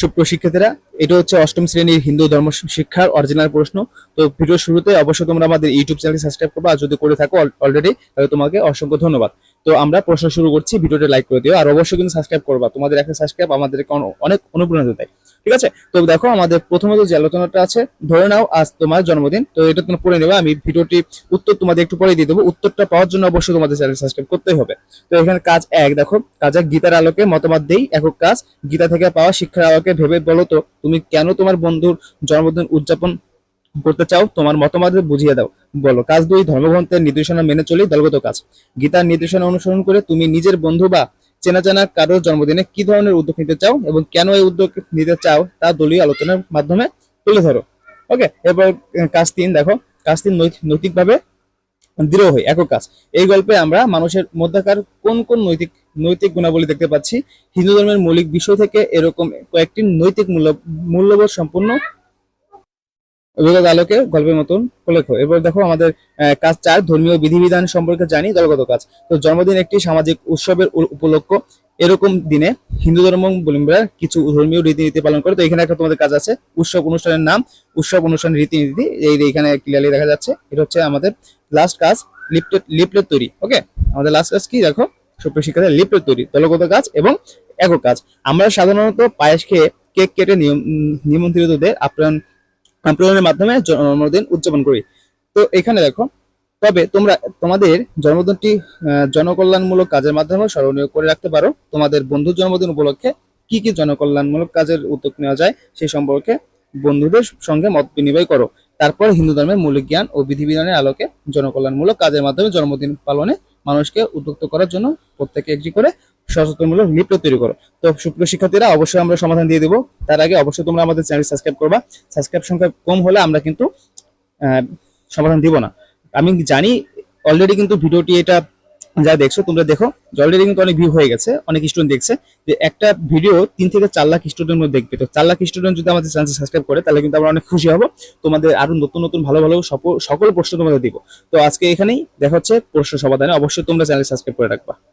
সুপ্রিয় শিক্ষার্থীরা, এটা হচ্ছে অষ্টম শ্রেণির হিন্দু ধর্ম শিক্ষার অরিজিনাল প্রশ্ন। তো ভিডিও শুরুতে অবশ্যই তোমরা আমাদের ইউটিউব চ্যানেলটি সাবস্ক্রাইব করবে। আর যদি করে থাকো অলরেডি তাহলে তোমাকে অসংখ্য ধন্যবাদ। তো আমরা প্রশ্ন শুরু করছি, ভিডিওটা লাইক করে দিও, আর অবশ্যই কিন্তু সাবস্ক্রাইব করবা। তোমাদের একটা সাবস্ক্রাইব আমাদেরকে অনেক অনুপ্রেরণা দেয়, ঠিক আছে? তো দেখো, আমাদের প্রথমত যে আলোচনাটা আছে, ধরে নাও আজ তোমার জন্মদিন, তো এটা তোমরা পড়ে নেবে, আমি ভিডিওটি উত্তর তোমাদের একটু পরে দিয়ে দেবো। উত্তরটা পাওয়ার জন্য অবশ্যই তোমাদের চ্যানেল সাবস্ক্রাইব করতেই হবে। তো এখানে কাজ এক, দেখো, কাজ এক, গীতার আলোকে মতামত দেই, একক কাজ, গীতা থেকে পাওয়া শিক্ষার আলোকে ভেবে বলো তো, তুমি কেন তোমার বন্ধুর জন্মদিন উদযাপন করতে চাও? তোমার মতামত বুঝিয়ে দাও। বলো, কাজ দুই, ধর্মগ্রন্থের নির্দেশনা মেনে চলি দলগত কাজ। গীতার নির্দেশনা অনুসরণ করে তুমি নিজের বন্ধু বা চেনা জানা কারোর জন্মদিনে কি ধরনের উদ্যোগ নিতে চাও এবং কেন এই উদ্যোগ নিতে চাও তা দলীয় আলোচনার মাধ্যমে তুলে ধরো। ওকে, এরপর কাজ তিন, দেখো। কাজ তিন, নৈত- নৈতিকভাবে দৃঢ় হই, একক কাজ। এই গল্পে আমরা মানুষের মধ্যকার কোন কোন নৈতিক নৈতিক গুণাবলী দেখতে পাচ্ছি? হিন্দু ধর্মের মৌলিক বিষয় থেকে এরকম কয়েকটি নৈতিক মূল্য, মূল্যবোধ সম্পূর্ণ অভিজ্ঞতা আলোকে গল্পের মতন লেখো এবার দেখো আমাদের কাজ চার, ধর্মীয় বিধিবিধান সম্পর্কে জানি, দলগত কাজ। তো জন্মদিন একটি সামাজিক উৎসবের উপলক্ষ। এরকম দিনে হিন্দু ধর্ম ধর্মাবলম্বীরা কিছু ধর্মীয় রীতিনীতি পালন করে। তো এখানে একটা তোমাদের কাজ আছে, উৎসব অনুষ্ঠানের নাম, উৎসব অনুষ্ঠান রীতিনীতি। এই এখানে ক্লিয়ারলি দেখা যাচ্ছে, এটা হচ্ছে আমাদের লাস্ট কাজ, লিপলেট লিপলেট তৈরি ওকে আমাদের লাস্ট কাজ কি? দেখো, সুপ্রিয় শিক্ষার্থী লিপলেট তৈরি, দলগত কাজ এবং একক কাজ। আমরা সাধারণত পায়েস খেয়ে কেক কেটে নিমন্ত্রিতদের আপ্যায়ন আপ্যায়নের মাধ্যমে জন্মদিন উদযাপন করি। তো এখানে দেখো, তবে তোমরা, তোমাদের জন্মদিনটি জনকল্যাণমূলক কাজের মাধ্যমে স্মরণীয় করে রাখতে পারো। তোমাদের বন্ধুর জন্মদিন উপলক্ষে কি কি জনকল্যাণমূলক কাজের উদ্যোগ নেওয়া যায় সেই সম্পর্কে বন্ধুদের সঙ্গে মত বিনিময় করো। তারপর হিন্দু ধর্মের মৌলিক জ্ঞান ও বিধিবিধানের আলোকে জনকল্যাণমূলক কাজের মাধ্যমে জন্মদিন পালনে মানুষকে উদ্যুক্ত করার জন্য প্রত্যেকে একটি করে সচেতনমূলক লিপ্ট তৈরি করো। তো সুপ্রিয় শিক্ষার্থীরা, অবশ্যই আমরা সমাধান দিয়ে দেবো। তার আগে অবশ্যই তোমরা আমাদের চ্যানেল সাবস্ক্রাইব করবা। সাবস্ক্রাইব সংখ্যা কম হলে আমরা কিন্তু সমাধান দিব না। আমি জানি অলরেডি কিন্তু ভিডিওটি এটা যা দেখছ, তোমরা দেখো অলরেডি কিন্তু অনেক ভিউ হয়ে গেছে, অনেক স্টুডেন্ট দেখছে। যে একটা ভিডিও তিন থেকে চার লাখ স্টুডেন্ট দেখবে। তো চার লাখ স্টুডেন্ট যদি আমাদের চ্যানেল সাবস্ক্রাইব করে, তাহলে কিন্তু আমরা অনেক খুশি হব। তোমাদের আরও নতুন নতুন, ভালো ভালো সকল প্রশ্ন তোমাদের দিব। তো আজকে এখানেই দেখা হচ্ছে প্রশ্ন সমাধানে। অবশ্যই তোমরা চ্যানেল সাবস্ক্রাইব করে রাখবা।